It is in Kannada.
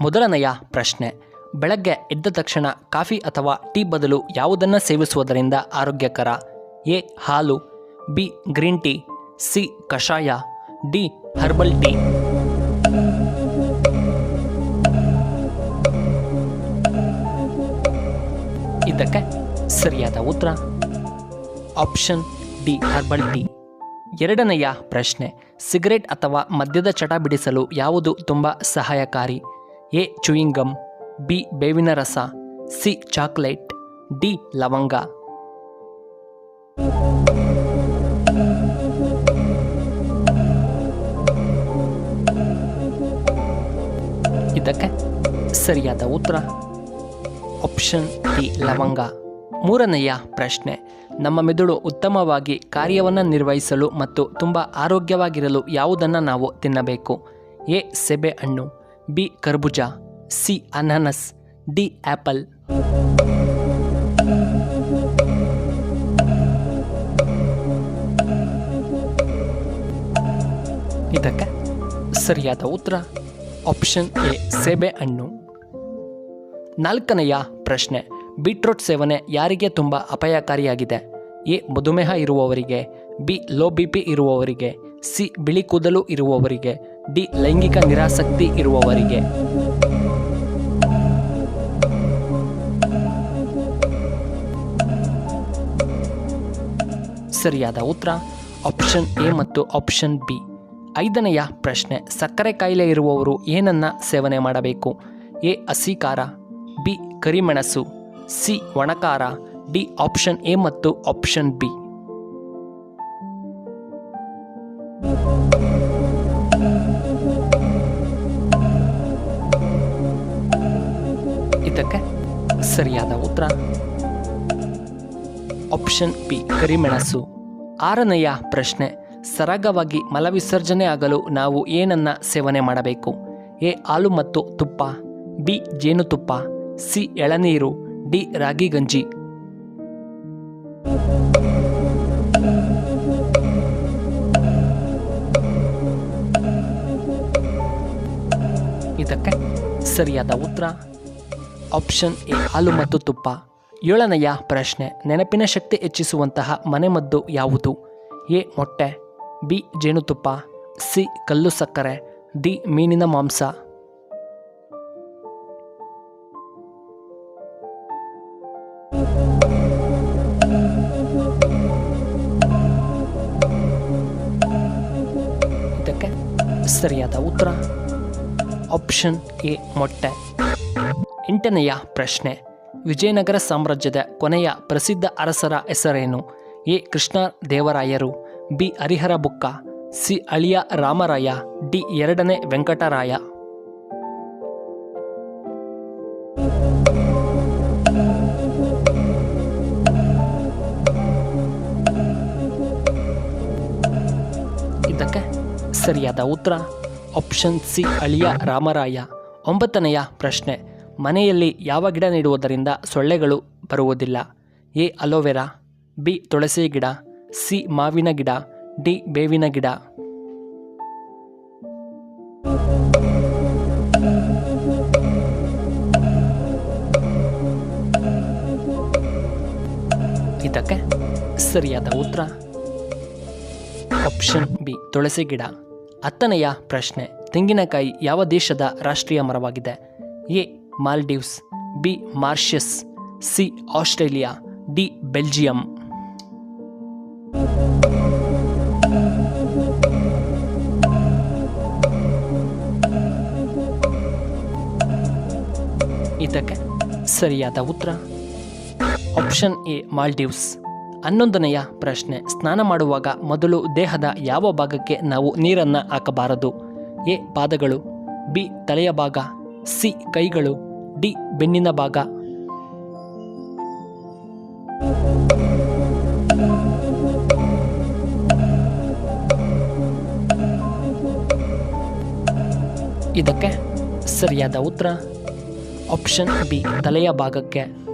ಮೊದಲನೆಯ ಪ್ರಶ್ನೆ, ಬೆಳಗ್ಗೆ ಎದ್ದ ತಕ್ಷಣ ಕಾಫಿ ಅಥವಾ ಟೀ ಬದಲು ಯಾವುದನ್ನು ಸೇವಿಸುವುದರಿಂದ ಆರೋಗ್ಯಕರ? ಎ, ಹಾಲು, ಬಿ, ಗ್ರೀನ್ ಟೀ, ಸಿ, ಕಷಾಯ, ಡಿ, ಹರ್ಬಲ್ ಟೀ. ಇದಕ್ಕೆ ಸರಿಯಾದ ಉತ್ತರ, ಆಪ್ಷನ್ ಡಿ, ಹರ್ಬಲ್ ಟೀ. ಎರಡನೆಯ ಪ್ರಶ್ನೆ, ಸಿಗರೆಟ್ ಅಥವಾ ಮದ್ಯದ ಚಟ ಬಿಡಿಸಲು ಯಾವುದು ತುಂಬ ಸಹಾಯಕಾರಿ? ಎ ಚುಯಿಂಗಮ್ ಬಿ ಬೇವಿನ ರಸ ಸಿ ಚಾಕ್ಲೇಟ್, ಡಿ ಲವಂಗ. ಇದಕ್ಕೆ ಸರಿಯಾದ ಉತ್ತರ. ಆಪ್ಷನ್ ಡಿ ಲವಂಗ. ಮೂರನೆಯ ಪ್ರಶ್ನೆ, ನಮ್ಮ ಮೆದುಳು ಉತ್ತಮವಾಗಿ ಕಾರ್ಯವನ್ನು ನಿರ್ವಹಿಸಲು ಮತ್ತು ತುಂಬ ಆರೋಗ್ಯವಾಗಿರಲು ಯಾವುದನ್ನು ನಾವು ತಿನ್ನಬೇಕು? ಎ ಸೆಬೆ ಹಣ್ಣು ಬಿ ಕರ್ಬುಜ, ಸಿ ಅನಾನಸ್, ಡಿ ಆ್ಯಪಲ್ ಇದಕ್ಕೆ ಸರಿಯಾದ ಉತ್ತರ ಆಪ್ಷನ್ ಎ, ಸೇಬೆ ಹಣ್ಣು. ನಾಲ್ಕನೆಯ ಪ್ರಶ್ನೆ, ಬೀಟ್ರೂಟ್ ಸೇವನೆ ಯಾರಿಗೆ ತುಂಬ ಅಪಾಯಕಾರಿಯಾಗಿದೆ? ಎ, ಮಧುಮೇಹ ಇರುವವರಿಗೆ, ಬಿ, ಲೋ ಬಿ ಪಿ ಇರುವವರಿಗೆ, ಸಿ, ಬಿಳಿ ಕೂದಲು ಇರುವವರಿಗೆ ಡಿ ಲೈಂಗಿಕ ನಿರಾಸಕ್ತಿ ಇರುವವರಿಗೆ. ಸರಿಯಾದ ಉತ್ತರ, ಆಪ್ಷನ್ ಎ ಮತ್ತು ಆಪ್ಷನ್ ಬಿ. ಐದನೆಯ ಪ್ರಶ್ನೆ, ಸಕ್ಕರೆ ಕಾಯಿಲೆ ಇರುವವರು ಏನನ್ನ ಸೇವನೆ ಮಾಡಬೇಕು? ಎ ಹಸಿ ಬಿ, ಕರಿಮೆಣಸು, ಸಿ, ಒಣಕಾರ, ಡಿ, ಆಪ್ಷನ್ ಎ ಮತ್ತು ಆಪ್ಷನ್ ಬಿ. ಸರಿಯಾದ ಉತ್ತರ? ಆಪ್ಷನ್ ಬಿ ಕರಿಮೆಣಸು. ಆರನೆಯ ಪ್ರಶ್ನೆ, ಸರಾಗವಾಗಿ ಮಲವಿಸರ್ಜನೆ ಆಗಲು ನಾವು ಏನನ್ನ ಸೇವನೆ ಮಾಡಬೇಕು? ಎ, ಹಾಲು ಮತ್ತು ತುಪ್ಪ, ಬಿ, ಜೇನುತುಪ್ಪ, ಸಿ, ಎಳನೀರು, ಡಿ, ರಾಗಿ ಗಂಜಿ. ಇದಕ್ಕೆ ಸರಿಯಾದ ಉತ್ತರ ಆಪ್ಷನ್ ಎ, ಹಾಲು ಮತ್ತು ತುಪ್ಪ. ಏಳನೆಯ ಪ್ರಶ್ನೆ, ನೆನಪಿನ ಶಕ್ತಿ ಹೆಚ್ಚಿಸುವಂತಹ ಮನೆಮದ್ದು ಯಾವುದು? ಎ, ಮೊಟ್ಟೆ, ಬಿ, ಜೇನುತುಪ್ಪ, ಸಿ, ಕಲ್ಲು ಸಕ್ಕರೆ, ಡಿ, ಮೀನಿನ ಮಾಂಸ. ಇದಕ್ಕೆ ಸರಿಯಾದ ಉತ್ತರ. ಆಪ್ಷನ್ ಎ, ಮೊಟ್ಟೆ. ಎಂಟನೆಯ ಪ್ರಶ್ನೆ. ವಿಜಯನಗರ ಸಾಮ್ರಾಜ್ಯದ ಕೊನೆಯ ಪ್ರಸಿದ್ಧ ಅರಸರ ಹೆಸರೇನು? A. Krishna ದೇವರಾಯರು B. Harihara Bukka C. Aliya Ramaraya, D. ಎರಡನೇ ವೆಂಕಟರಾಯ. ಇದಕ್ಕೆ ಸರಿಯಾದ ಉತ್ತರ. Option C. ಅಳಿಯ ರಾಮರಾಯ. ಒಂಬತ್ತನೆಯ ಪ್ರಶ್ನೆ. ಮನೆಯಲ್ಲಿ ಯಾವ ಗಿಡ ನೆಡುವುದರಿಂದ ಸೊಳ್ಳೆಗಳು ಬರುವುದಿಲ್ಲ? ಎ. Aloe vera, B. ತುಳಸಿ ಗಿಡ, ಸಿ. ಮಾವಿನ ಗಿಡ, ಡಿ. ಬೇವಿನ ಗಿಡ. ಇದಕ್ಕೆ ಸರಿಯಾದ ಉತ್ತರ? Option B. ತುಳಸಿ ಗಿಡ. ಹತ್ತನೆಯ ಪ್ರಶ್ನೆ. ತೆಂಗಿನಕಾಯಿ ಯಾವ ದೇಶದ ರಾಷ್ಟ್ರೀಯ ಮರವಾಗಿದೆ? A. Maldives, B Mauritius C Australia, D Belgium. ಇದಕ್ಕೆ ಸರಿಯಾದ ಉತ್ತರ? Option A, Maldives. ಹನ್ನೊಂದನೆಯ ಪ್ರಶ್ನೆ. ಸ್ನಾನ ಮಾಡುವಾಗ ಮೊದಲು ದೇಹದ ಯಾವ ಭಾಗಕ್ಕೆ ನಾವು ನೀರನ್ನು ಹಾಕಬಾರದು? ಎ, ಪಾದಗಳು. ಬಿ, ತಲೆಯ ಭಾಗ. ಸಿ, ಕೈಗಳು. ಡಿ ಬೆನ್ನಿನ ಭಾಗ. ಇದಕ್ಕೆ ಸರಿಯಾದ ಉತ್ತರ. ಆಪ್ಷನ್ ಬಿ ತಲೆಯ ಭಾಗಕ್ಕೆ.